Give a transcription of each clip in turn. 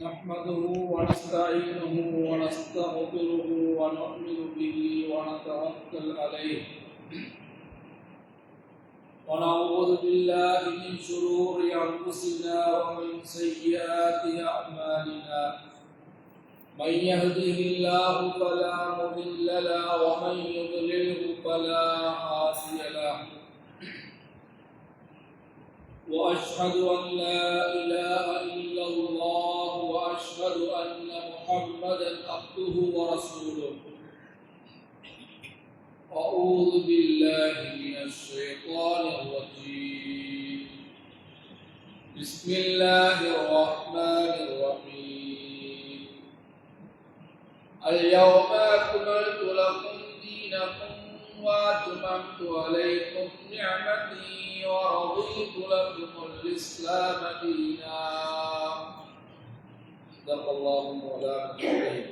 نحمده ونستعينه ونستغفره ونؤمن به ونتوكل عليه. ونعوذ بالله من شرور أنفسنا ومن سيئات أعمالنا. من يهده الله فلا مضل له ومن يضلله فلا هادي له. وأشهد أن لا إله إلا الله وأشهد أن محمدا عبده ورسوله. أعوذ بالله من الشيطان الرجيم. بسم الله الرحمن الرحيم. اليوم أكملت لكم دينكم وأتممت عليكم نعمتي ورضيت لكم الإسلام دينا. صدق الله مولانا العظيم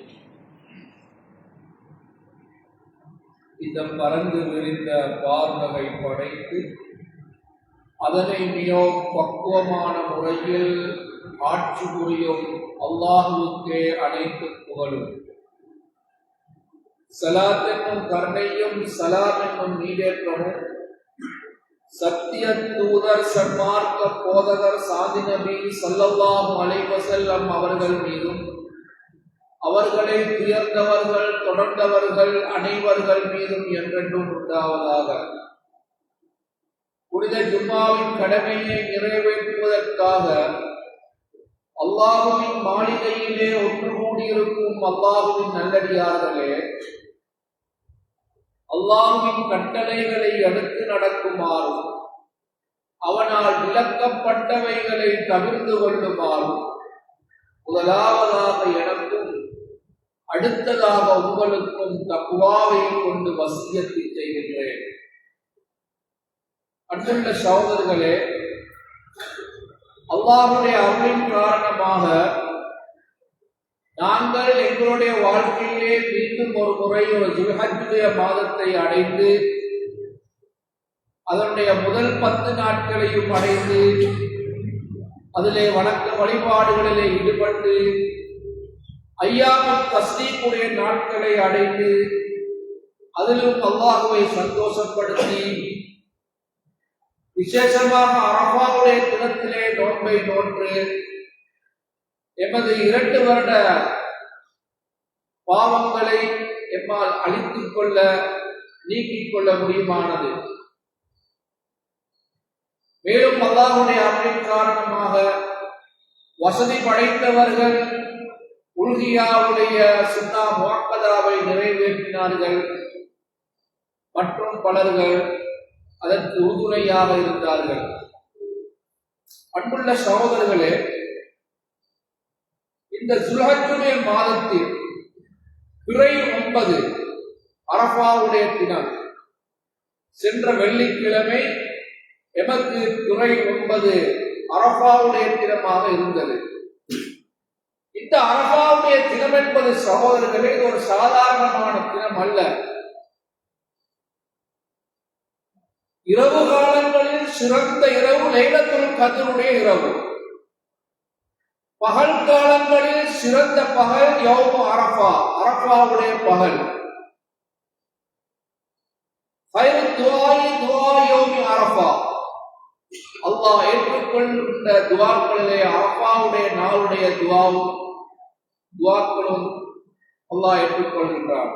இந்த பறந்து விரிந்த பார்வகை படைத்து அதனை மிகவும் பக்குவமான முறையில் ஆட்சி புரியும் அல்லாஹுவுக்கே அனைத்து புகழும் சலாத் என்னும் கருணையும் சலாம் என்னும் நீடேற்றமும் சத்திய தூதர் சன்மார்க்க போதகர் சாதி நபி சல்லல்லாம் அலைவசல்லம் அவர்கள் மீதும் அவர்களை உயர்ந்தவர்கள் தொடர்ந்தவர்கள் அனைவர்கள் மீதும் என்றென்றும் உண்டாவதாக. புனித ஜும்மாவின் கடமையை நிறைவேற்றுவதற்காக அல்லாஹுவின் மாளிகையிலே ஒன்று கூடியிருக்கும் அல்லாஹுவின் நல்லடியார்களே அல்லாஹின் கட்டளைகளை அடுத்து நடக்குமாறும் அவனால் விளக்கப்பட்டவைகளை தவிர்த்து கொள்ளுமாறும் முதலாவதாக எனக்கும் அடுத்ததாக உங்களுக்கும் தக்குவாவை கொண்டு வசியத்தை செய்கின்றேன். அன்புள்ள சகோதரர்களே அல்லாஹுடைய அருளின் காரணமாக நாங்கள் எங்களுடைய வாழ்க்கையிலே மீண்டும் ஒரு முறை ஒரு ஜுல்ஹஜுடைய மாதத்தை அடைந்து அதனுடைய முதல் பத்து நாட்களையும் அடைந்து அதிலே வணக்க வழிபாடுகளிலே ஈடுபட்டு ஐயாமல் தஸ்தீக்குடைய நாட்களை அடைந்து அதிலும் அல்லாஹுவை சந்தோஷப்படுத்தி விசேஷமாக அரபாவுடைய தினத்திலே நோன்பை நோன்று எமது இரண்டு வருட பாவங்களை எம்மால் அழித்துக் கொள்ள நீக்கிக் கொள்ள முடியுமானது? மேலும் அல்லாஹுடைய அன்பின் காரணமாக வசதி படைத்தவர்கள் உல்கியாவுடைய சுண்ணா முகப்பதாவை நிறைவேற்றினார்கள். மற்றும் பலர்கள் அதற்கு உறுதுணையாக இருந்தார்கள். அன்புள்ள சகோதரர்களே இந்த சுல்ஹஜுடைய மாதத்தில் பிறை ஒன்பது அரபாவுடைய தினம். சென்ற வெள்ளிக்கிழமை எமக்கு துறை ஒன்பது அரபாவுடைய தினமாக இருந்தது. இந்த அரபாவுடைய தினம் என்பது சகோதரர்களே ஒரு சாதாரணமான தினம் அல்ல. இரவு காலங்களில் சிறந்த இரவு லைலத்துல் கதருடைய இரவு. பகல் காலங்களில் சிறந்த பகல் யௌம அரபா அரபாவுடைய பகல். துவா அரபா அல்லாஹ் ஏற்றுக்கொண்ட துவாக்களிலே அரபாவுடைய நாளுடைய துவாவும் துவாக்களும் அல்லாஹ் ஏற்றுக்கொள்கின்றார்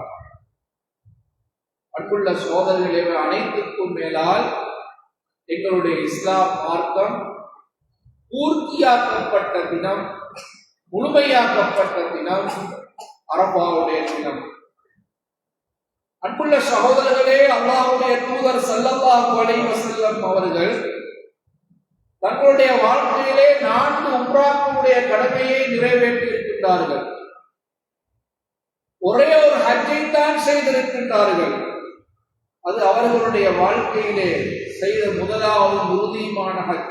அன்புள்ள சோதனைகளை அனைத்துக்கும் மேலால் எங்களுடைய இஸ்லாம் மார்க்கம் பூர்த்தியாக்கப்பட்ட தினம் முழுமையாக்கப்பட்ட தினம் அரபாவுடைய தினம். அன்புள்ள சகோதரர்களே அல்லாவுடைய தூதர் சல்லல்லாஹு அலைஹி செல்லம் அவர்கள் தங்களுடைய வாழ்க்கையிலே நான்கு உம்ராக்களுடைய கடமையை நிறைவேற்றி இருக்கின்றார்கள் ஒரே ஒரு ஹஜ்ஜை தான் செய்திருக்கின்றார்கள். அது அவர்களுடைய வாழ்க்கையிலே செய்த முதலாவது உறுதியுமான ஹஜ்.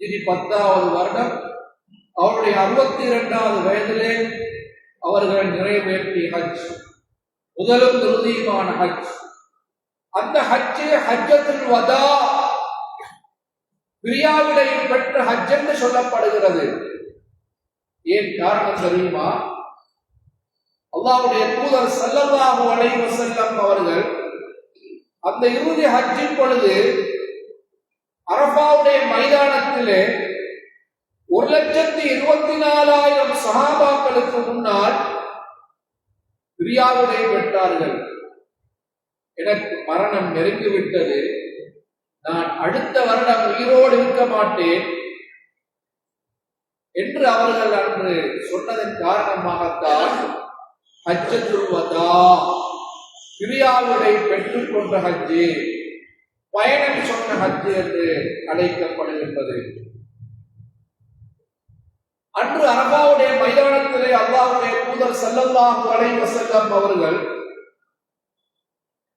இது பத்தாவது வருடம் அவருடைய அறுபத்தி இரண்டாவது வயதிலே அவர்கள் நிறைவேற்றிய ஹஜ். முதலும் உறுதியுமான ஹஜ். அந்த ஹஜ்ஜு ஹஜ்ஜத்துல் வதா. பிரியாவிடையில் பெற்ற ஹஜ் என்று சொல்லப்படுகிறது. ஏன் காரணம் தெரியுமா? அல்லாவுடைய தூதர் ஸல்லல்லாஹு அலைஹி செல்லம் அவர்கள் அந்த இறுதி ஹஜ்ஜின் பொழுது அரபாவுடைய மைதானத்திலே ஒரு லட்சத்தி இருபத்தி நாலாயிரம் சகாபாக்களுக்கு முன்னால் பிரியாவிடை பெற்றார்கள். எனக்கு மரணம் நெருங்கிவிட்டது. நான் அடுத்த வருடம் உயிரோடு இருக்க மாட்டேன் என்று அவர்கள் அன்று சொன்னதன் காரணமாகத்தான் ஹஜ்ஜத்துல் வதா பிரியாவுடை பெற்றுக்கொண்ட ஹஜ்ஜு பயணம் சொன்ன ஹஜ்ஜு என்று அழைக்கப்படுகின்றது. அன்று அரபாவுடைய மைதானத்திலே அல்லாவுடைய தூதர் செல்லல்லாஹு அலைஹி வஸல்லம் அவர்கள்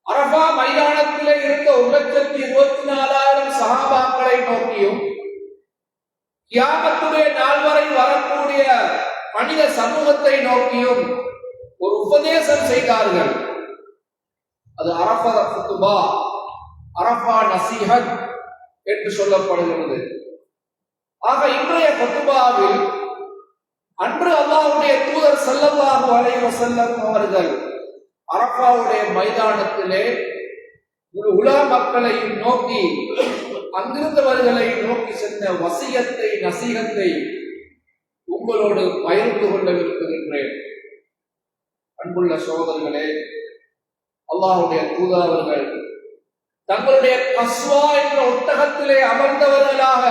அரபா மைதானத்திலே இருந்த ஒரு லட்சத்தி இருபத்தி நாலாயிரம் சகாபாக்களை நோக்கியும் கியாமத்துடைய நாள் வரை வரக்கூடிய மனித சமூகத்தை நோக்கியும் ஒரு உபதேசம் செய்தார்கள். அது அரபா குத்துபா அரபா நசீஹத் என்று சொல்லப்படுகிறது. ஆக இன்றைய குத்துபாவில் அன்று அல்லாவுடைய தூதர் ஸல்லல்லாஹு அலைஹி வஸல்லம் அவர்கள் அரப்பாவுடைய மைதானத்திலே ஒரு உலா மக்களையும் நோக்கி அங்கிருந்தவர்களை நோக்கி சென்ற வசியத்தை நசீகத்தை உங்களோடு பகிர்ந்து கொள்ள அன்புள்ள சோதர்களே அல்லாஹுடைய தூதர் தங்களுடைய கஸ்வா என்ற ஒட்டகத்திலே அமர்ந்தவர்களாக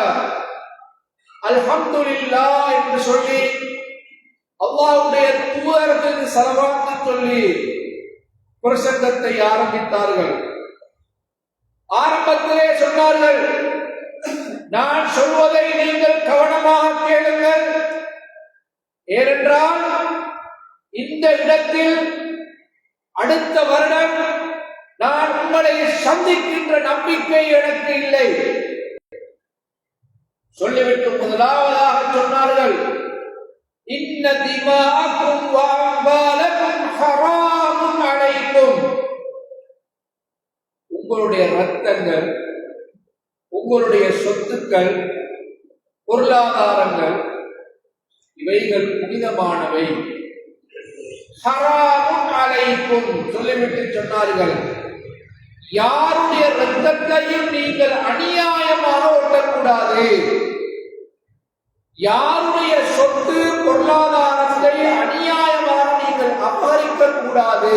அல்ஹம்துலில்லா என்று சொல்லி அல்லாஹ்வுடைய தூதருக்கு சலவாத்து சொல்லி பிரசங்கத்தை ஆரம்பித்தார்கள். ஆரம்பத்திலே சொன்னார்கள் நான் சொல்வதை நீங்கள் கவனமாக கேளுங்கள். ஏனென்றால் இந்த இடத்தில் அடுத்த வருடம் நான் உங்களை சந்திக்கின்ற நம்பிக்கை எனக்கு இல்லை. சொல்லிவிட்டு முதலாவதாக சொன்னார்கள். இன்ன திமாக்கும் வாம்பாலக்கும் ஹராமும் அழைக்கும் உங்களுடைய ரத்தங்கள் உங்களுடைய சொத்துக்கள் பொருளாதாரங்கள் இவைகள் புனிதமானவை. ஹராமும் அழைக்கும் சொல்லிவிட்டு சொன்னார்கள். யாருடைய ரத்தத்தையும் நீங்கள் அநியாயமாக ஒட்டக்கூடாது. யாருடைய சொத்து பொருளாதாரத்தை அநியாயமாக நீங்கள் அபகரிக்க கூடாது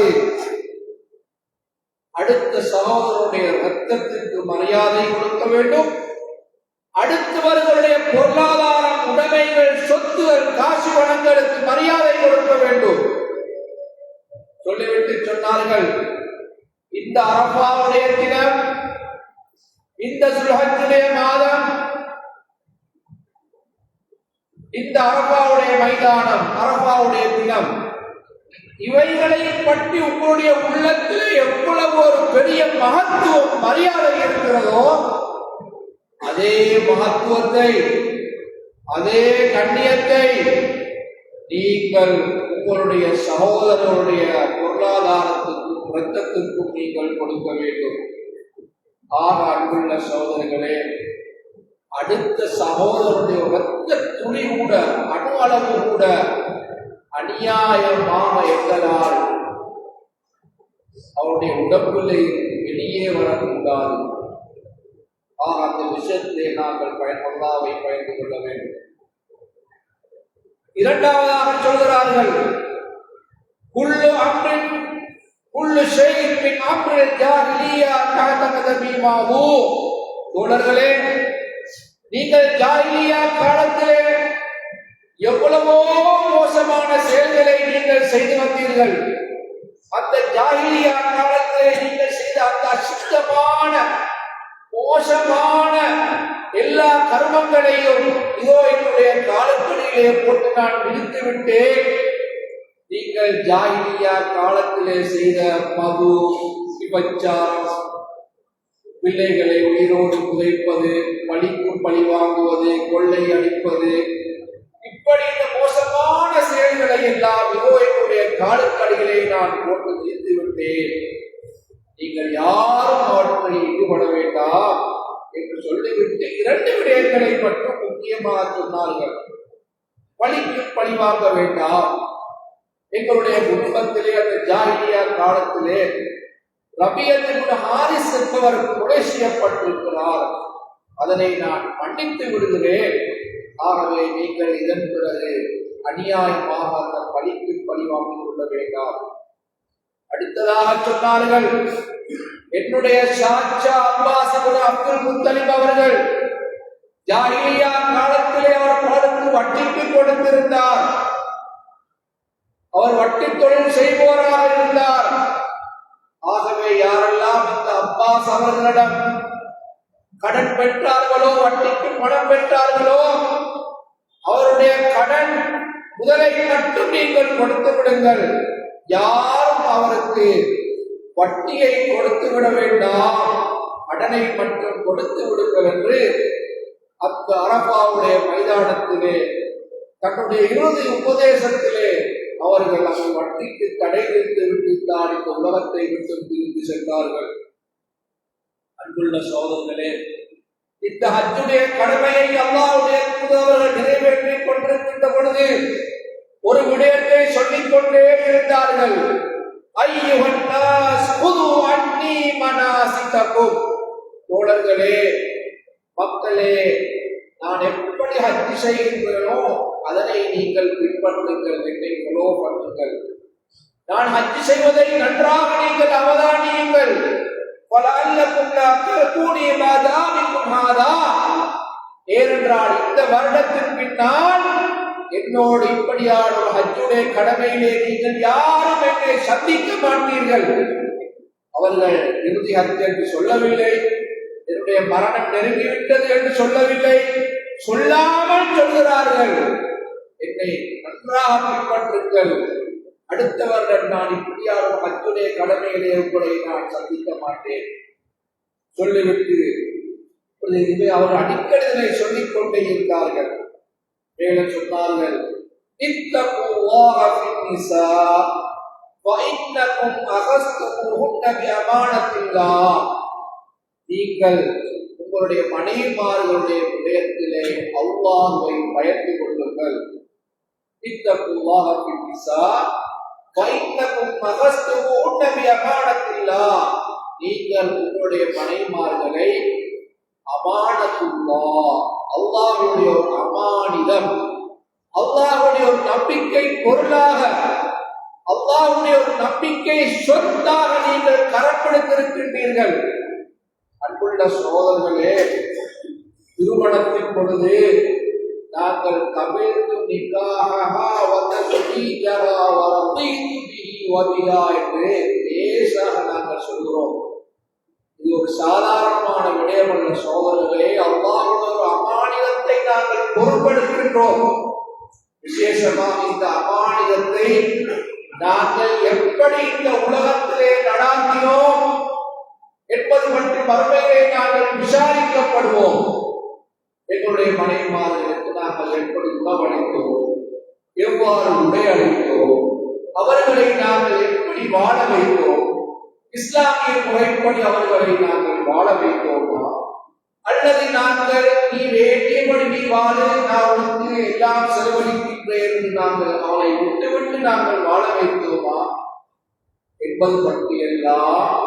அடுத்த சகோதரருடைய ரத்தத்திற்கு மரியாதை கொடுக்க வேண்டும். அடுத்தவர்களுடைய பொருளாதாரம் உடைமைகள் சொத்துகள் காசு பணங்களுக்கு மரியாதை கொடுக்க வேண்டும். சொல்லிவிட்டு சொன்னார்கள். இந்த அரபாவுடைய தினம் இந்த சுலகத்திலே மாதம் இந்த அரபாவுடைய மைதானம் அரபாவுடைய தினம். இவைகளை பற்றி உங்களுடைய உள்ளத்தில் எவ்வளவு ஒரு பெரிய மகத்துவம் மரியாதை இருக்கிறதோ அதே மகத்துவத்தை அதே கண்ணியத்தை நீங்கள் உங்களுடைய சகோதரருடைய பொருளாதாரத்துக்கும் இரத்தத்திற்கும் நீங்கள் கொடுக்க வேண்டும். ஆக அன்புள்ள சகோதரர்களே அடுத்த சகோதரருடைய இரத்த துளி கூட அணு அளவு கூட அநியாயமாக எங்களால் அவருடைய உடம்பிலே வெளியே வரக்கூடாது. ஆக அந்த விஷயத்தை நாங்கள் பயன்படாவை பயந்து கொள்ள வேண்டும். இரண்டாவதாக சொல்கிறார்கள் குள்ளு அம்ரின் குள்ளு ஷைஇன் மின் ஜாகிலியா ஜாஹிலியா தஹதகத தோழர்களே நீங்கள் ஜாகிலியா காலத்திலே எவ்வளவோ மோசமான செயல்களை நீங்கள் செய்து வந்தீர்கள். அந்த ஜாஹிலியா காலத்திலே நீங்கள் செய்த அந்த அசுத்தமான மோசமான எல்லா கர்மங்களையும் இதோ என்னுடைய காலங்களிலே போட்டு நான் விடுத்து விட்டேன். நீங்கள் ஜாகிலியா காலத்திலே செய்த மது விபச்சாரம் பிள்ளைகளை உயிரோடு புதைப்பது பழிக்கும் பழி வாங்குவது கொள்ளை அடிப்பது மோசமான எல்லாம் இதோ என்னுடைய காலுக்கடிகளை நான் போட்டு தீர்த்து விட்டேன். நீங்கள் யாரும் அவற்றை ஈடுபட வேண்டாம் என்று சொல்லிவிட்டு இரண்டு விடயங்களை மட்டும் முக்கியமாக சொன்னார்கள். பழிக்கு பழி வாங்க வேண்டாம். எங்களுடைய குடும்பத்திலே அந்த ஜாகிரியா காலத்திலே ரபியத்தின் ஹாரிஸ் என்பவர் கொலை செய்யப்பட்டிருக்கிறார் அதனை நான் மன்னித்து விடுகிறேன். ஆகவே நீங்கள் இதன் பிறகு அநியாயமாக அந்த பழிக்கு பழி வாங்கிக் கொள்ள வேண்டாம். அடுத்ததாக சொன்னார்கள் என்னுடைய சாச்சா அப்பாஸ் இப்னு அப்துல் முத்தலிப் அவர்கள் ஜாகிலியா காலத்திலே அவர் பலருக்கு வட்டிக்கு கொடுத்திருந்தார். அவர் வட்டி தொழில் செய்வோராக இருந்தார். ஆகவே யாரெல்லாம் இந்த அப்பாஸ் அவர்களிடம் கடன் பெற்றார்களோ வட்டிக்கு பணம் பெற்றார்களோ அவருடைய கடன் முதலை மட்டும் நீங்கள் கொடுத்து விடுங்கள். யாரும் அவருக்கு வட்டியை கொடுத்து விட வேண்டாம். கடனை மட்டும் கொடுத்து விடுங்கள் என்று அந்த அரபாவுடைய மைதானத்திலே தன்னுடைய இறுதி உபதேசத்திலே அவர்கள் அந்த வட்டிக்கு தடை விதித்து விட்டுத்தான் இந்த உலகத்தை விட்டு பிரிந்து சென்றார்கள். அன்புள்ள சோதர்களே இந்த ஹஜ்ஜுடைய கடமையை அல்லாவுடைய தூதர்கள் நிறைவேற்றிக் கொண்டிருக்கின்ற பொழுது ஒரு விடயத்தை சொல்லிக் கொண்டே இருந்தார்கள். தோழர்களே மக்களே நான் எப்படி ஹஜ் செய்கின்றேனோ அதனை நீங்கள் பின்பற்றுங்கள் என்னை ஃபாலோ பண்ணுங்கள் நான் ஹஜ் செய்வதை நன்றாக நீங்கள் அவதானியுங்கள். வலஅல்லக்கும் லா ما மாதாமிக்கும் هذا. ஏனென்றால் இந்த வருடத்தின் பின்னால் என்னோடு இப்படியான ஒரு ஹஜ்ஜுடைய கடமையிலே நீங்கள் யாரும் என்னை சந்திக்க மாட்டீர்கள். அவர்கள் இறுதி ஹஜ் என்று சொல்லவில்லை. என்னுடைய மரணம் நெருங்கிவிட்டது என்று சொல்லவில்லை. சொல்லாமல் சொல்கிறார்கள். என்னை நன்றாக பின்பற்றுங்கள். அடுத்த வருடம் நான் இப்படியாக அத்துணை கடமைகளை உங்களை நான் சந்திக்க மாட்டேன். சொல்லிவிட்டு அவர் அடிக்கடி சொல்லிக் கொண்டே இருந்தார்கள். மேலும் சொன்னார்கள் நீங்கள் உங்களுடைய மனைவிமார்களுடைய விடயத்திலே அவ்வாவை பயந்து கொள்ளுங்கள். இத்தகுவாக நீங்கள் உங்களுடைய மனைமார்களை அமானத்துல்லா அல்லாஹுடைய ஒரு அமானிதம். அல்லாஹுடைய ஒரு நம்பிக்கை பொருளாக. அல்லாஹுடைய ஒரு நம்பிக்கை சொத்தாக நீங்கள் கரப்படுத்திருக்கின்றீர்கள். அன்புள்ள சோதர்களே திருமணத்தின் பொழுது நாங்கள் தமிழுக்கு நிக்காகா வந்தீ ஜரா வரதீது பிஹி வபியா என்று லேசாக நாங்கள் சொல்கிறோம். இது ஒரு சாதாரணமான விடயமல்ல அல்ல சோதரர்களே ஒரு அமானிதத்தை நாங்கள் பொறுப்படுகின்றோம் விசேஷமாக இந்த அமானிதத்தை நாங்கள் எப்படி இந்த உலகத்திலே நடாத்தினோம் என்பது பற்றி மறுமையிலே நாங்கள் விசாரிக்கப்படுவோம். எங்களுடைய மனைவிமார்களுக்கு நாங்கள் எப்படி உணவளித்தோம் எவ்வாறு உடையளித்தோம் அவர்களை நாங்கள் எப்படி வாழ வைத்தோம்? இஸ்லாமிய முறைப்படி அவர்களை நாங்கள் வாழ வைத்தோமா? அல்லது நாங்கள் நீ வேண்டியபடி நீ வாழ நான் உனக்கு எல்லாம் செலவழிக்கின்றேன் என்று நாங்கள் அவளை விட்டுவிட்டு நாங்கள் வாழ வைத்தோமா? என்பது பற்றியெல்லாம்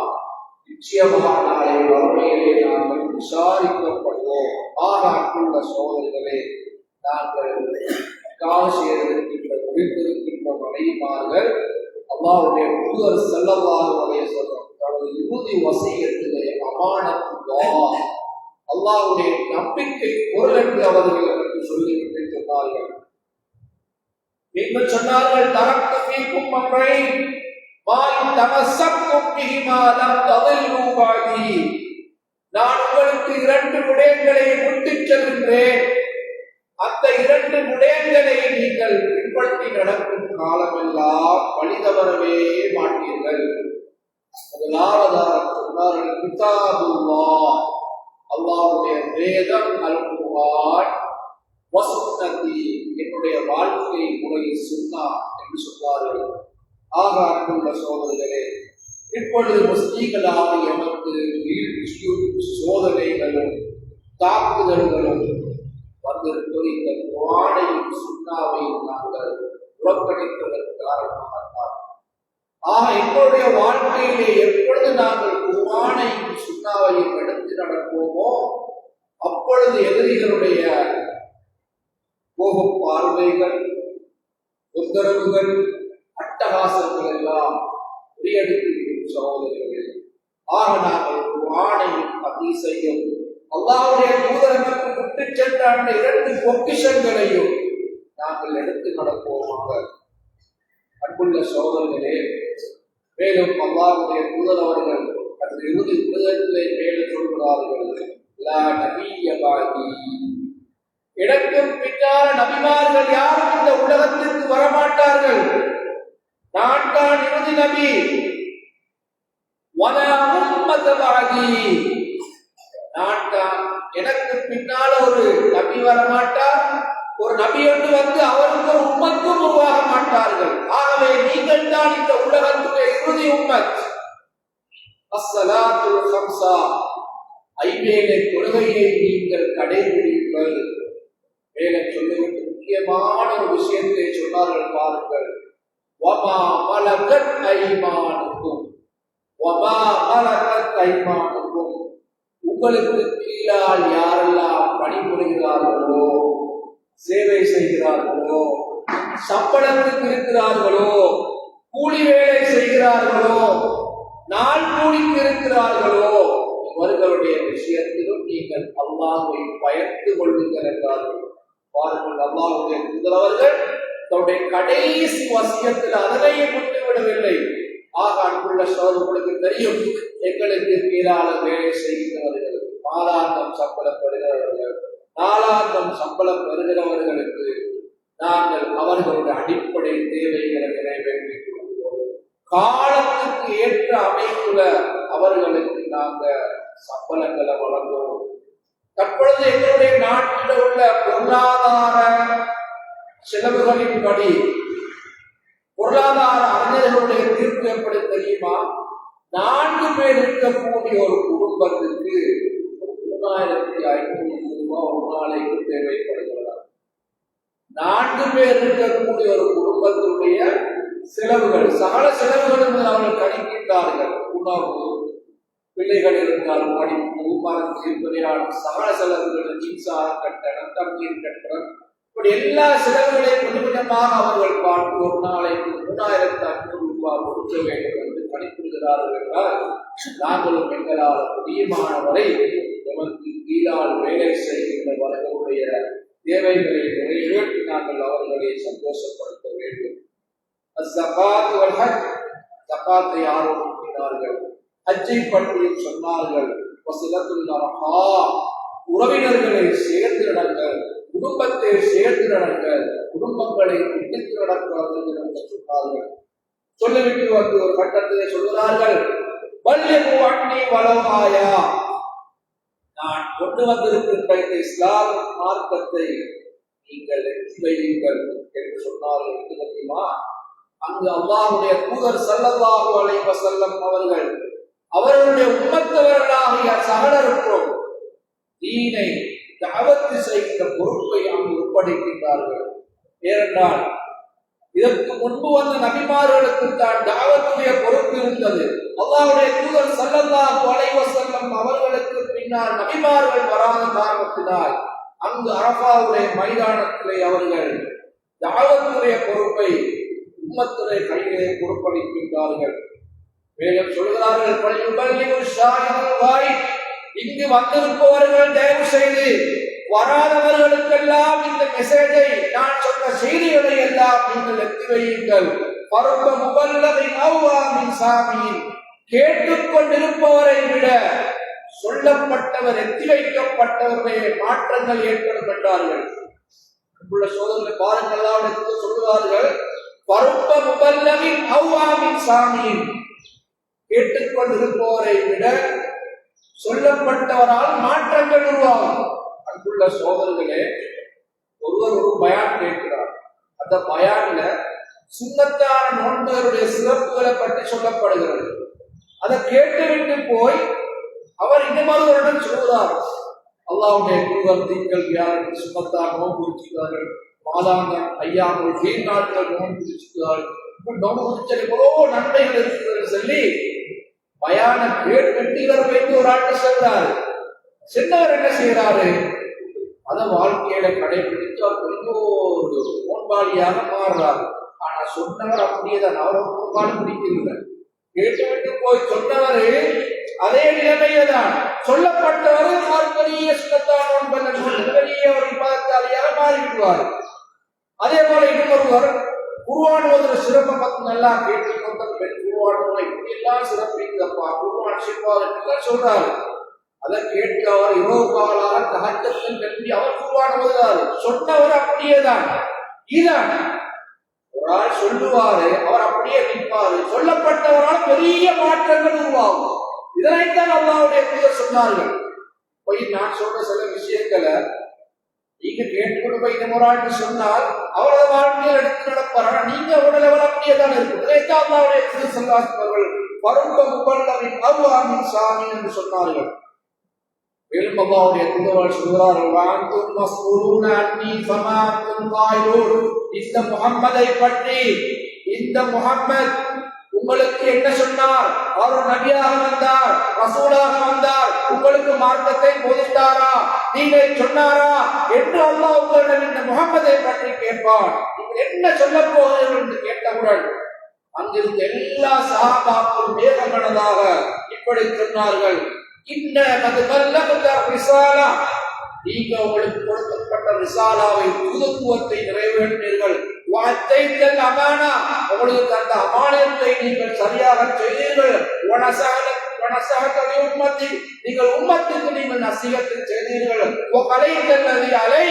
நிச்சயமாக நாளை வறுமையிலே நாங்கள் விசாரிக்கப்படுவோம் ஆக சோதனைகளே. நாங்கள் கால் மனைவிமார்கள் அல்லாவுடைய தூதர் செல்லவாறு வரைய சொல்றோம் தனது இறுதி வசியத்திலே அமானத்துவா அல்லாவுடைய நம்பிக்கை பொருள் என்று அவர்கள் எனக்கு சொல்லிவிட்டு சொன்னார்கள் என்று சொன்னார்கள் தரக்க தீர்க்கும் அன்றை மாய் தமசக்கும் மிகிமாலம் தவில்லு ரூபாகி நான் உங்களுக்கு இரண்டு விடயங்களை விட்டுச் செல்கின்றேன். அந்த இரண்டு விடயங்களை நீங்கள் பின்பற்றி நடக்கும் காலமெல்லாம் வழி தவறவே மாட்டீர்கள். முதலாவதாக சொன்னார்கள் கிதாபுல்லா அல்லாஹ்வுடைய வேதம் அல் குர்ஆன் என்னுடைய வாழ்க்கை முறை சுண்ணா என்று சொன்னார்கள். ஆக அன்புள்ள சோதனைகளே இப்பொழுது முஸ்லீம்களாக எமக்கு வீழ்ச்சியும் சோதனைகளும் தாக்குதல்களும் வந்திருப்பது இந்த குவானையின் சுண்ணாவை நாங்கள் புறக்கணித்ததற்கு காரணமாகத்தான் ஆக எங்களுடைய வாழ்க்கையிலே எப்பொழுது நாங்கள் குவானையின் சுண்ணாவை எடுத்து நடப்போமோ அப்பொழுது எதிரிகளுடைய போகும் பார்வைகள் தொந்தரவுகள் அட்டகாசங்கள் எல்லாம் முறியடித்து சகோதரர்கள் ஆக நாங்கள் குவானையும் அதிசயம் அல்லாவுடைய தூதர் நமக்கு விட்டு சென்ற அந்த இரண்டு பொக்கிஷங்களையும் நாங்கள் எடுத்து நடப்போமாக. அன்புள்ள சகோதரர்களே மேலும் அல்லாவுடைய தூதர் அவர்கள் அந்த இறுதி மேலும் சொல்கிறார்கள். லா நபிய எனக்கும் நபிமார்கள் யாரும் இந்த உலகத்திற்கு வரமாட்டார்கள். நான் தான் இறுதி நபி. நான் பின்னால ஒரு நபி வரமாட்டார். ஒரு நபி என்று வந்து அவருக்கு ஒரு உம்மத்தும் உருவாக மாட்டார்கள். ஆகவே நீங்கள் தான் இந்த உலகத்துடைய இறுதி உம்மத். அஸ்ஸலாத்துல் ஹம்சா ஐவேளை கொள்கையை நீங்கள் கடைபிடிங்கள் மேலே சொல்லுகின்ற முக்கியமான ஒரு விஷயத்தை சொன்னார்கள் பாருங்கள். வமா மலகத் ஐமானுக்கும். வமா மலகத் ஐமானுக்கும். உங்களுக்கு கீழால் யாரெல்லாம் பணிபுரிகிறார்களோ சேவை செய்கிறார்களோ சம்பளத்துக்கு இருக்கிறார்களோ கூலி வேலை செய்கிறார்களோ நாள் கூலிக்கு இருக்கிறார்களோ இவர்களுடைய விஷயத்திலும் நீங்கள் அல்லாஹை பயந்து கொள்ளுங்கள் என்றார்கள். பாருங்கள் அல்லாஹுடைய தூதரவர்கள் தன்னுடைய கடைசி வசியத்தில் அதனையும் விட்டுவிடவில்லை. ஆக அன்புள்ள சோதர் தெரியும். எங்களுக்கு கீழான வேலை செய்கிறார்கள் மாதாந்தம் சம்பளம் பெறுகிறவர்கள் நாளாந்தம் சம்பளம் பெறுகிறவர்களுக்கு நாங்கள் அவர்களுடைய அடிப்படை தேவைகளை நிறைவேற்றிக் கொள்வோம். காலத்துக்கு ஏற்ற அமைப்புல அவர்களுக்கு நாங்கள் சம்பளங்களை வழங்குவோம். தற்பொழுது எங்களுடைய நாட்டில் உள்ள பொருளாதார செலவுகளின்படி பொருளாதார அறிஞர்களுடைய தீர்ப்பு எப்படி தெரியுமா? நான்கு பேர் இருக்கக்கூடிய ஒரு குடும்பத்துக்கு மூணாயிரத்தி ஐநூறு ரூபாய் ஒரு நாளைக்கு தேவைப்படுகிறது? நான்கு பேர் இருக்கக்கூடிய ஒரு குடும்பத்தினுடைய செலவுகள் சகல செலவுகளும் அவர்கள் கணிக்கின்றார்கள் உணவு பிள்ளைகள் இருந்தால் படிப்பு மரத்தில் விளையாட்டு சகல செலவுகள் மின்சார கட்டணம் தண்ணீர் கட்டணம். இப்படி எல்லா செலவுகளையும் கொஞ்சம் கொஞ்சமாக அவர்கள் பார்த்து ஒரு நாளைக்கு மூணாயிரத்து ஐநூறு ரூபாய் கொடுக்க வேண்டும். என்று என்றால் நாங்களும் எங்களால் முடியுமானவரை எமக்கு கீழால் வேலை செய்கின்றவர்களுடைய தேவைகளை நிறைவேற்றி நாங்கள் அவர்களை சந்தோஷப்படுத்த வேண்டும். அஸ்ஸகாத் வல் ஹஜ். ஜகாத்தை ஆரோக்கினார்கள் ஹஜ்ஜை பற்றியும் சொன்னார்கள். உறவினர்களை சேர்ந்து நடங்கள். குடும்பத்தை சேர்ந்து நடங்கள். குடும்பங்களை பிடித்து நடக்கிறார்கள் என்று சொன்னார்கள். சொல்லிவிட்டு வந்து ஒரு கட்டத்திலே சொல்கிறார்கள் வல்லியகு அண்ணி வளமாயா? நான் கொண்டு வந்திருக்கின்ற இந்த இஸ்லாம் மார்க்கத்தை நீங்கள் எட்டி வையுங்கள் என்று சொன்னார்கள் என்று தெரியுமா? அங்கு அல்லாஹுடைய தூதர் ஸல்லல்லாஹு அலைஹி செல்லம் அவர்கள் அவர்களுடைய உம்மத்தவர்களாகிய சகலருக்கும் தீனை தாவத்து செய்கின்ற பொறுப்பை அங்கு ஒப்படைக்கின்றார்கள். ஏனென்றால் இதற்கு முன்பு வந்த நபிமார்களுக்கு தான் தாவத்துடைய பொறுப்பு இருந்தது. அல்லாவுடைய தூதர் சல்லல்லா தொலைவ செல்லம் அவர்களுக்கு பின்னால் நபிமார்கள் வராத காரணத்தினால் அங்கு அரபாவுடைய மைதானத்திலே அவர்கள் தாவத்துடைய பொறுப்பை உம்மத்துடைய கையிலே பொறுப்பளிக்கின்றார்கள் மேலும் சொல்கிறார்கள் பள்ளியுடன் இங்கு வந்திருப்பவர்கள் தயவு செய்து வராதவர்களுக்கெல்லாம் இந்த மெசேஜை நான் சொன்ன எல்லாம் நீங்கள் எத்தி வையுங்கள் பருப்ப முபல்லதை அவ்வாமின் சாமியின் கேட்டுக்கொண்டிருப்பவரை விட சொல்லப்பட்டவர் எத்தி வைக்கப்பட்டவர்களே மாற்றங்கள் ஏற்படும் என்றார்கள். அன்புள்ள சோதனை பாருங்கள் அவனுக்கு சொல்லுவார்கள். பருப்ப முபல்லவின் அவ்வாமின் சாமியின் கேட்டுக்கொண்டிருப்பவரை விட சொல்லப்பட்டவரால் மாற்றங்கள் உருவாகும். அன்புள்ள சோதர்களே ஒருவர் ஒரு பயான் கேட்கிறார். அந்த பயான்ல சுண்ணத்தான நோன்பர்களுடைய சிறப்புகளை பற்றி சொல்லப்படுகிறது. அதை கேட்டுவிட்டு போய் அவர் இன்னமொருவரிடம் சொல்கிறார் அல்லாவுடைய குருவர் திங்கள் வியாழன் சுண்ணத்தான் நோன்பு இருக்கிறார்கள் மாதாந்தம் ஐயாமல் வீண் நாட்கள் நோன்பு இருக்கிறார்கள் நோன்பு நோம்பு எவ்வளோ நன்மைகள் இருக்கிறது சொல்லி பயான கேட்டு இவர் வைத்து ஒரு ஆட்டு சென்றார். சென்றவர் என்ன செய்கிறாரு? அத வாழ்க்கையில கடைபிடித்து அவர் பெரிய ஒரு நோன்பாளியாக மாறுறாரு. ஆனா சொன்னவர் அப்படியேதான். அவர் நோன்பாடு பிடிக்கவில்லை. கேட்டுவிட்டு போய் சொன்னவர் அதே நிலைமையே தான் சொல்லப்பட்டவர் மார்க்கரிய சுத்தத்தான் நோன்பல்ல பெரிய ஒரு பதத்தாலியாக மாறிவிடுவார். அதே போல இன்னொருவர் குருவான் ஒரு சிறப்பை பத்தி நல்லா கேட்டு கொண்ட பெண் குருவான் இப்படி எல்லாம் சிறப்பிக்குதப்பா குருவான் சிறுவாதெல்லாம் சொல்றாரு. அதை கேட்க அவர் இரவு காலாக தகச்சத்தில் அவர் குருவான் ஓதுறாரு சொன்னவர் அப்படியே தான் இதான். ஒரு ஆள் சொல்லுவாரு அவர் அப்படியே நிற்பாரு. சொல்லப்பட்டவரால் பெரிய மாற்றங்கள் உருவாகும். இதனைத்தான் அல்லாவுடைய தூதர் சொன்னார்கள். போய் நான் சொல்ற சில விஷயங்களை நீங்க கேட்டுக்கொண்டு போய் இந்த ஒரு சொன்னால் அவரது வாழ்க்கையில் எடுத்து நடப்பார். நீங்க உடல் லெவல் அப்படியே தான் இருக்கும். இதைத்தான் அல்லாவுடைய தூதர் சொன்னார்கள் பருவ முப்பல்லவின் அருவாமின் சாமி என்று சொன்னார்கள். மேலும் அல்லாவுடைய தூதர்கள் சொல்கிறார்கள் இந்த முகம்மதை பற்றி இந்த முகம்மத் உங்களுக்கு என்ன சொன்னார் அவர் நபியாக வந்தார் ரசூலாக வந்தார் உங்களுக்கு மார்க்கத்தை போதித்தாரா நீங்கள் சொன்னாரா என்று அல்லாஹ் உங்களிடம் இந்த முகம்மதை பற்றி கேட்பார் நீங்கள் என்ன சொல்ல போகிறீர்கள் என்று கேட்டவுடன் அங்கிருந்த எல்லா சகாபாக்களும் வேகமனதாக இப்படி சொன்னார்கள் நீங்க உங்களுக்கு கொடுக்கப்பட்ட ரிசாலாவை தூதுத்துவத்தை நிறைவேற்றினீர்கள். வார்த்தைகள் அமானா. உங்களுக்கு அந்த அமானியத்தை நீங்கள் சரியாக செய்தீர்கள். வனசகல வனசகத்தை உம்மத்தி நீங்கள் உம்மத்துக்கு நீங்கள் நசிகத்தை செய்தீர்கள். உன் கலைத்தல் அலை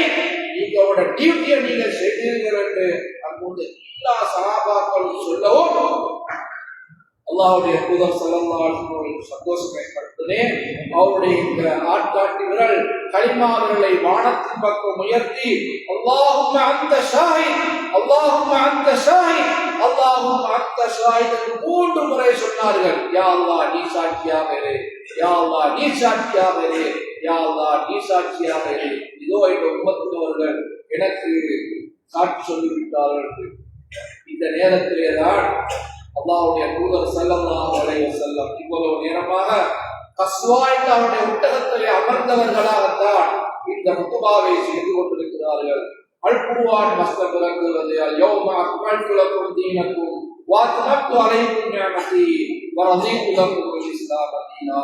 நீங்க உங்களோட டியூட்டியை நீங்கள் செய்தீர்கள் என்று அங்குள்ள எல்லா சகாபாக்களும் சொல்லவும் அல்லாஹ்வுடைய தூதர் ஸல்லல்லாஹு சந்தோஷம் ஏற்படுத்தினேன் அவருடைய இந்த ஆட்காட்டி விரல் களிமா வானத்தின் பக்கம் உயர்த்தி அல்லாஹும் அந்த ஷாஹி அல்லாஹும் அந்த ஷாஹி அல்லாஹும் அந்த ஷாஹித் என்று மூன்று முறை சொன்னார்கள். யா அல்லா நீ சாட்சியாக இரு யா அல்லா நீ சாட்சியாக இரு யா அல்லா நீ சாட்சியாக இரு இதோ இந்த உமத்தினவர்கள் எனக்கு சாட்சி சொல்லிவிட்டார்கள். இந்த நேரத்திலே தான் அல்லாவுடைய தூதர் ஸல்லல்லாஹு அலைஹி வஸல்லம் இவ்வளவு நேரமாக கஸ்வா அவருடைய ஒட்டகத்திலே அமர்ந்தவர்களாகத்தான் இந்த முத்துபாவை செய்து கொண்டிருக்கிறார்கள். அல்புவான் மஸ்த பிறக்கிறது. யோமா அக்மல்து லக்கும் தீனக்கும். வாத்மத்து அலைக்கும் நிஅமதி வரதீது லக்கும் இஸ்லாம் தீனா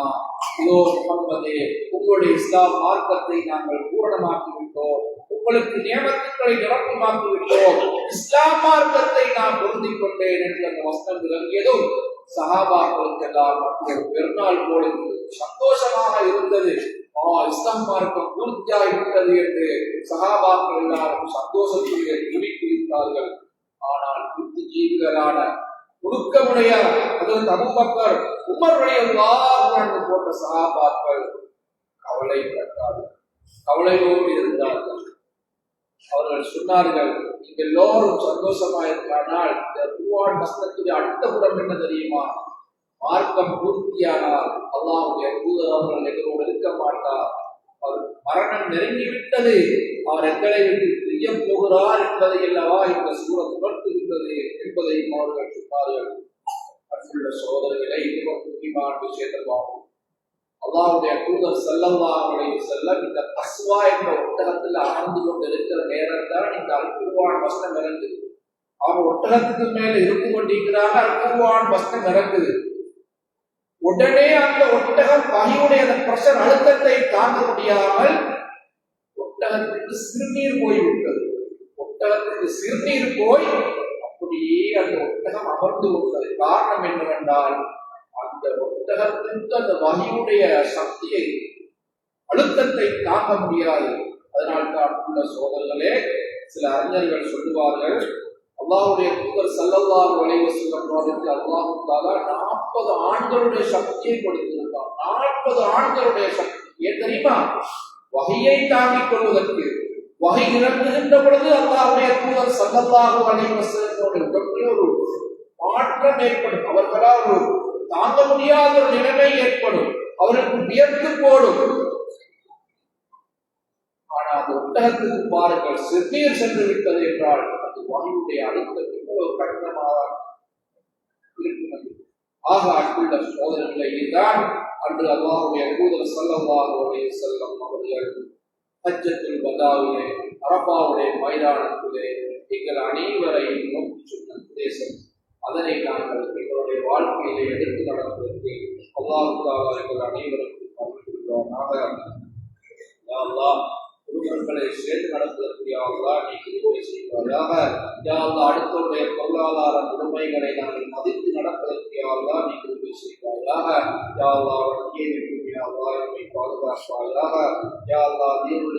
இதோ முகம்மதே உங்களுடைய இஸ்லாம் மார்க்கத்தை நாங்கள் பூரணமாக்கி விட்டோம் உங்களுக்கு நியமத்துக்களை நிரப்பமாக்கி விட்டோம் இஸ்லாம் மார்க்கத்தை நான் பொருந்திக் கொண்டேன் என்று அந்த வஸ்திரம் விளங்கியதும் சகாபாக்களுக்கெல்லாம் எல்லாம் பெருநாள் போல சந்தோஷமாக இருந்தது. ஆ இஸ்லாம் மார்க்கம் பூர்த்தியாக இருக்கிறது என்று சகாபாக்கள் எல்லாரும் சந்தோஷத்துடைய துணிக்கு இருந்தார்கள் ஆனால் புத்திஜீவிகளான முடியாது அதாவது அபுபக்கர் உமர் வாழ்ந்து போன்ற சஹாபாக்கள் கவலைப்பட்டார்கள். கவலையோடு இருந்தார்கள். அவர்கள் சொன்னார்கள் நீங்க எல்லோரும் சந்தோஷமா இருக்கானால் இந்த குருவான் வசனத்துடைய அடுத்த புறம் என்ன தெரியுமா? மார்க்கம் பூர்த்தியானால் அல்லாவுடைய தூதர் அவர்கள் எங்களோடு இருக்க மாட்டார். அவர் மரணம் நெருங்கி விட்டது அவர் எங்களை விட்டு பிரிய போகிறார் என்பதை அல்லவா இந்த சூழல் உணர்த்துகின்றது என்பதையும் அவர்கள் சொன்னார்கள் அன்புள்ள சோதரர்களை மிக முக்கியமான விஷயத்தவாகும் அல்லாஹ்வுடைய தூதர் ஸல்லல்லாஹு செல்ல இந்த கஸ்வா என்ற ஒட்டகத்தில் அமர்ந்து கொண்டிருக்கிற நேரம் தான் இந்த அல்குர்ஆன் வஸ்தம் இறங்குது அவர் ஒட்டகத்துக்கு மேல இருந்து கொண்டிருக்கிறாங்க அல்குர்ஆன் வஸ்தம் இறங்குது உடனே அந்த ஒட்டகம் பகையுடைய அந்த பிரஷர் அழுத்தத்தை தாங்க முடியாமல் ஒட்டகத்துக்கு சிறுநீர் போய் விட்டது. ஒட்டகத்துக்கு சிறுநீர் போய் அப்படியே அந்த ஒட்டகம் அமர்ந்து விட்டது காரணம் என்னவென்றால் அந்த ஒட்டகத்திற்கு அந்த வகையுடைய சக்தியை அழுத்தத்தை தாங்க முடியாது. அதனால் தான் உள்ள சோதர்களே சில அறிஞர்கள் சொல்லுவார்கள் அல்லாவுடைய தூதர் ஸல்லல்லாஹு அலைஹி வஸல்லம் அவர்களுக்கு அல்லாஹ் தஆலா 40 ஆண்களுடைய சக்தியை கொடுத்திருந்தார் 40 ஆண்களுடைய சக்தி. ஏன் தெரியுமா? வகையை தாங்கிக் கொள்வதற்கு வகை இறங்குகின்ற பொழுது அல்லாவுடைய தூதர் ஸல்லல்லாஹு அலைஹி வஸல்லம் ஒரு மாற்றம் ஏற்படும். அவர்களால் ஒரு தாங்க முடியாத ஒரு நிலைமை ஏற்படும். அவருக்கு வியர்த்து போடும். ஆனால் அந்த ஒட்டகத்துக்கு பாருங்கள் சிறுநீர் சென்று விட்டது என்றால் அது வாயுடைய அழுத்தம் எவ்வளவு கடினமாக இருக்கிறது ஆக அன்புள்ள சோதனைகளை தான் அன்று அல்லாஹுடைய தூதர் ஸல்லல்லாஹு செல்லம் அவர்கள் ஹஜ்ஜத்துல் பதாவிலே அரபாவுடைய மைதானத்திலே எங்கள் அனைவரையும் நோக்கி சொன்ன பிரதேசம் அதனை நாங்கள் எங்களுடைய வாழ்க்கையிலே எடுத்து நடப்பதற்கு அல்லாஹுக்காக எங்கள் அனைவருக்கும் பகிர்ந்துள்ளோமாக யா சேர்ந்து நடப்பதற்கு யா நீ செய்வாயாக யா அடுத்தவருடைய பொருளாதார உடைமைகளை நாங்கள் மதித்து நடப்பதற்கு யா நீ கிருபை செய்வாயாக யா அல்லாஹ் வட்டியை நம்மை பாதுகாப்பாயாக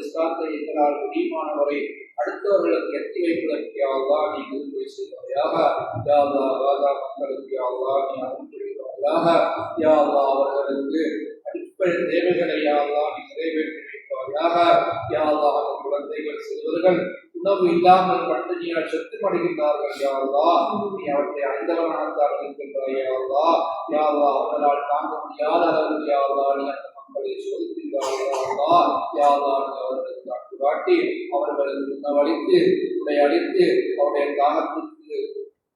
இஸ்லாத்தை எங்களால் முடியுமானவரை அடுத்தவர்களுக்கு எத்தி வைப்பதற்கு யா நீ கிருபை செய்வாயாக யாவா அல்லாஹ் ராஜா மக்களுக்கு நீ அருள் யாவா அவர்களுக்கு அடிப்படை தேவைகளை யா நீ நிறைவேற்றி வைப்பாயாக யா அந்த குழந்தைகள் சிறுவர்கள் உணவு இல்லாமல் பட்டினியால் செத்து மடிகின்றார்கள் யா நீ அவற்றை ஐந்தவனாக இருக்கின்றாய் யா அல்லாஹ் அவர்களால் தாங்க முடியாத அளவுக்கு யா நீ அந்த மக்களை சோதிக்கின்றாய். யா அல்லாஹ் நீ அவர்களுக்கு காட்டு காட்டி அவர்களுக்கு உணவளித்து உடை அளித்து அவருடைய தாகத்திற்கு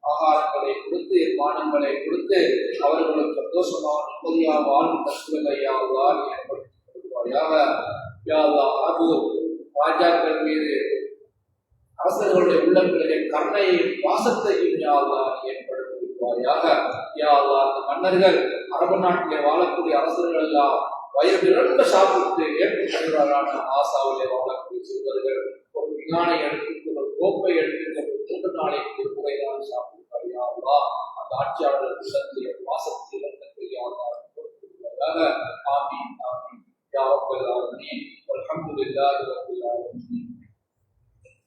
ஆகாரங்களை கொடுத்து பானங்களை கொடுத்து அவர்களுக்கு சந்தோஷமாக நிம்மதியாக வாழும் தத்துவங்களை நீ ஏற்படுத்தி யா அரபு ராஜாக்கள் மீது அரசர்களுடைய உள்ளங்களிலே கருணையும் பாசத்தையும் யா அல்லாஹ் நீ அந்த மன்னர்கள் அரபு நாட்டிலே வாழக்கூடிய அரசர்கள் எல்லாம் வயது நிரம்ப சாப்பிட்டு ஏற்றுக்கொள்கிறாரான ஆசாவிலே வாழக்கூடிய சிறுவர்கள். ஒரு விஞ்ஞானை எடுத்து ஒரு கோப்பை எடுத்து ஒரு மூன்று நாளைக்கு ஒரு முறைதான் சாப்பிடுவார் யா அந்த ஆட்சியாளர்கள் உள்ளத்திலே பாசத்தில் இழந்தத்தை யா ஆமீன் ஆமீன். يا رب العالمين. والحمد لله رب العالمين.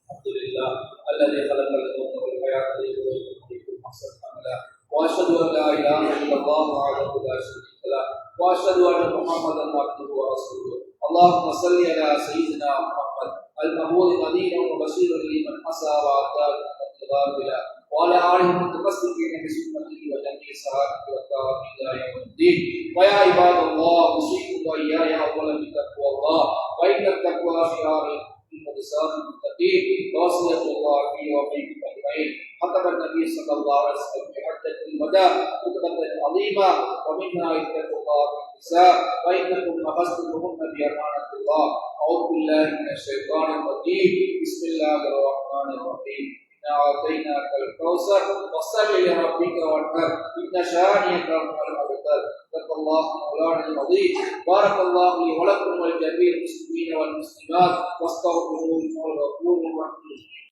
الحمد لله الذي خلق الموت والحياة ليبلوكم أحسن عملا. وأشهد أن لا إله إلا الله وحده لا شريك له. وأشهد أن محمدا عبده ورسوله. اللهم صل على سيدنا محمد المأمون نذيرا وبشيرا لمن حسى وعتاب من الغابلة وعلى آله المتمسكين بسنته وجميع صحابته والتابعين إلى يوم الدين. ويا عباد الله، أوصيكم وإياي أولا بتقوى الله، وإن التقوى خيار المدسات المتقين وصية الله في وفيكم أجمعين. ختم النبي صلى الله عليه وسلم بحجة الوداع، خطبة عظيمة. ومنها اتقوا الله في النساء وإنكم أخذتموهن بأمانة الله. أعوذ بالله من الشيطان الرجيم. بسم الله الرحمن الرحيم. إنا أعطيناك الكوثر. فصل لربك وانحر إن شانئك هو الأبتر اتقوا الله مولانا العظيم. بارك الله لي ولكم ولجميع المسلمين والمسلمات. واستغفروه إنه الغفور الرحيم.